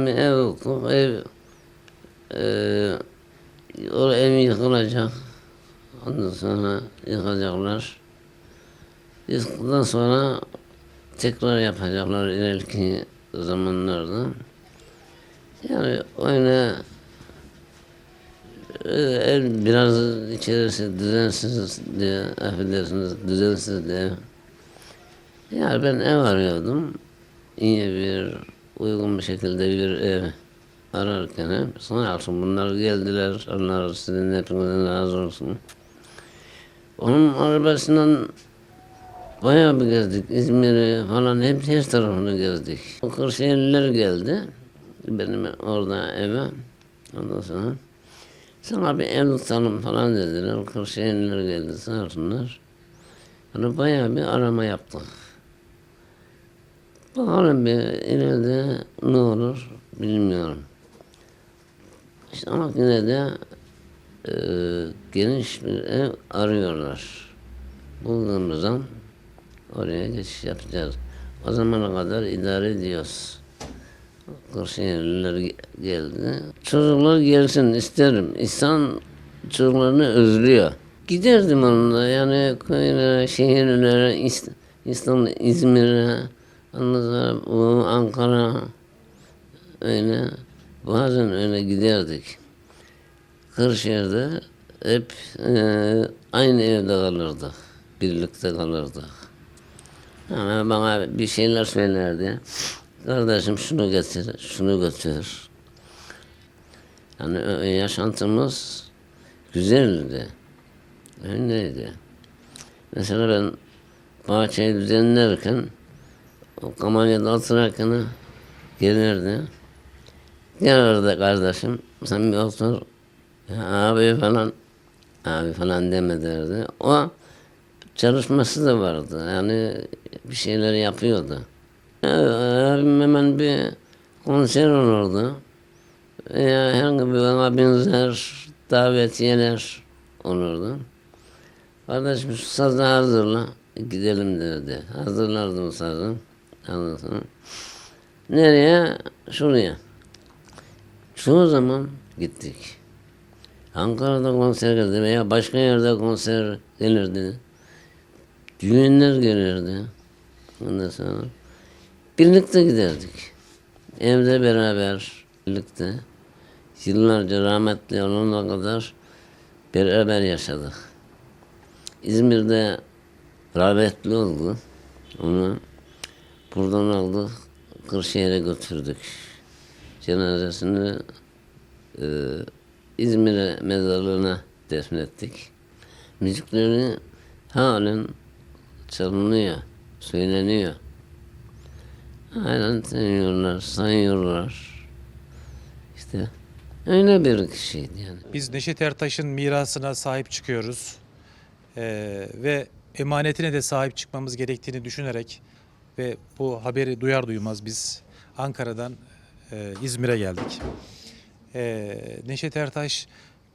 Ev ev eee o ev yıkılacak. Ondan sonra yıkacaklar. Yıktıktan sonra tekrar yapacaklar ileriki zamanlarda. Yani öyle e, ev biraz içerisi düzensiz diye affedersiniz düzensiz diye. Yani ben ev arıyordum. İyi bir uygun bir şekilde bir ev ararken sağ olsun bunlar geldiler. Allah sizin hepinizden razı olsun. Onun arabasından bayağı bir gezdik. İzmir'i falan hep her tarafını gezdik. O Kırşehirliler geldi. Benim orada eve. Ondan sonra sana bir ev tutalım falan dediler. Kırşehirliler geldi sağ olsunlar. Yani bayağı bir arama yaptık. Bakalım bir ileride ne olur bilmiyorum. İşte ama yine de e, geniş bir ev arıyorlar. Bulduğumuzdan oraya geçiş yapacağız. O zamana kadar idare ediyoruz. Kırşehirliler ge- geldi. Çocuklar gelsin isterim. İnsan çocuklarını özlüyor. Giderdim onunla yani köylere, şehirlere, İst- İstanbul, İzmir'e, sonra bu Ankara öyle bazen öyle giderdik. Kırşehir'de hep eee, aynı evde kalırdık. Birlikte kalırdık. Ama bana bir şeyler söylerdi. Kardeşim şunu getir, şunu götür. Yani yaşantımız güzeldi. Öyleydi. Mesela ben bahçeyi düzenlerken o kamanyada oturarken gelirdi. Gelirdi kardeşim sen bir otur. Ya abi falan abi falan deme derdi. O çalışması da vardı. Yani bir şeyler yapıyordu. Ya, abim hemen bir konser olurdu. Veya herhangi bir bana benzer davetiyeler olurdu. Kardeşim şu sazı hazırla. Gidelim derdi. Hazırlardım sazı. Sonra. Nereye? Şuraya. Çoğu zaman gittik. Ankara'da konser geldi veya başka yerde konser gelirdi. Düğünler gelirdi. Ondan sonra birlikte giderdik. Evde beraber birlikte. Yıllarca rahmetli olana kadar beraber yaşadık. İzmir'de rahmetli oldu. Onu buradan aldık, Kırşehir'e götürdük. Cenazesini e, İzmir'e mezarlığına defnettik. Müzikleri halen çalınıyor, söyleniyor. Halen tanıyorlar, sayıyorlar. İşte öyle bir kişiydi yani. Biz Neşet Ertaş'ın mirasına sahip çıkıyoruz. Ee, ve emanetine de sahip çıkmamız gerektiğini düşünerek ve bu haberi duyar duymaz biz Ankara'dan e, İzmir'e geldik. Ee, Neşet Ertaş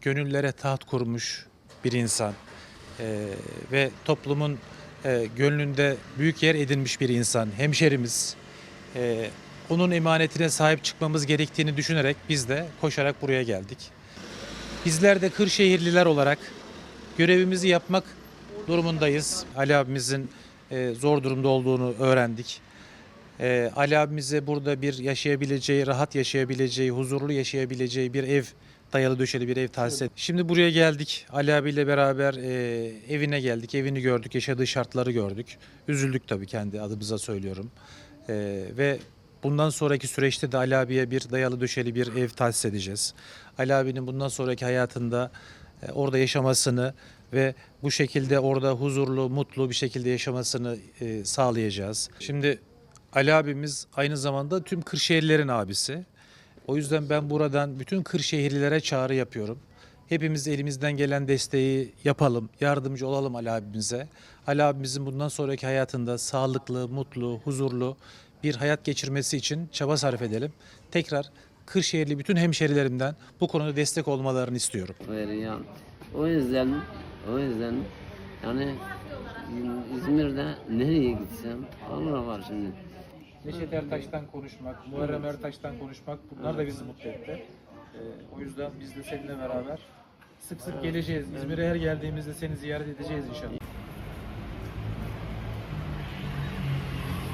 gönüllere taht kurmuş bir insan Ee, ve toplumun e, gönlünde büyük yer edinmiş bir insan, hemşerimiz. Ee, onun emanetine sahip çıkmamız gerektiğini düşünerek biz de koşarak buraya geldik. Bizler de Kırşehirliler olarak görevimizi yapmak durumundayız. Ali abimizin e, zor durumda olduğunu öğrendik. E, Ali abimize burada bir yaşayabileceği, rahat yaşayabileceği, huzurlu yaşayabileceği bir ev dayalı döşeli bir ev tahsis ettik. Şimdi buraya geldik. Ali abiyle beraber e, evine geldik. Evini gördük, yaşadığı şartları gördük. Üzüldük tabii kendi adımıza söylüyorum. E, ve bundan sonraki süreçte de Ali abiye bir dayalı döşeli bir ev tahsis edeceğiz. Ali abinin bundan sonraki hayatında orada yaşamasını ve bu şekilde orada huzurlu, mutlu bir şekilde yaşamasını e, sağlayacağız. Şimdi Ali abimiz aynı zamanda tüm Kırşehirlilerin abisi. O yüzden ben buradan bütün Kırşehirlilere çağrı yapıyorum. Hepimiz elimizden gelen desteği yapalım, yardımcı olalım Ali abimize. Ali abimizin bundan sonraki hayatında sağlıklı, mutlu, huzurlu bir hayat geçirmesi için çaba sarf edelim. Tekrar Kırşehirli bütün hemşerilerimden bu konuda destek olmalarını istiyorum. O yüzden o yüzden yani İzmir'de nereye gitsem Allah var şimdi. Neşet Ertaş'tan konuşmak, Muharrem Ertaş'tan konuşmak bunlar da bizi mutlu etti. Ee, o yüzden biz de seninle beraber sık sık geleceğiz. İzmir'e her geldiğimizde seni ziyaret edeceğiz inşallah.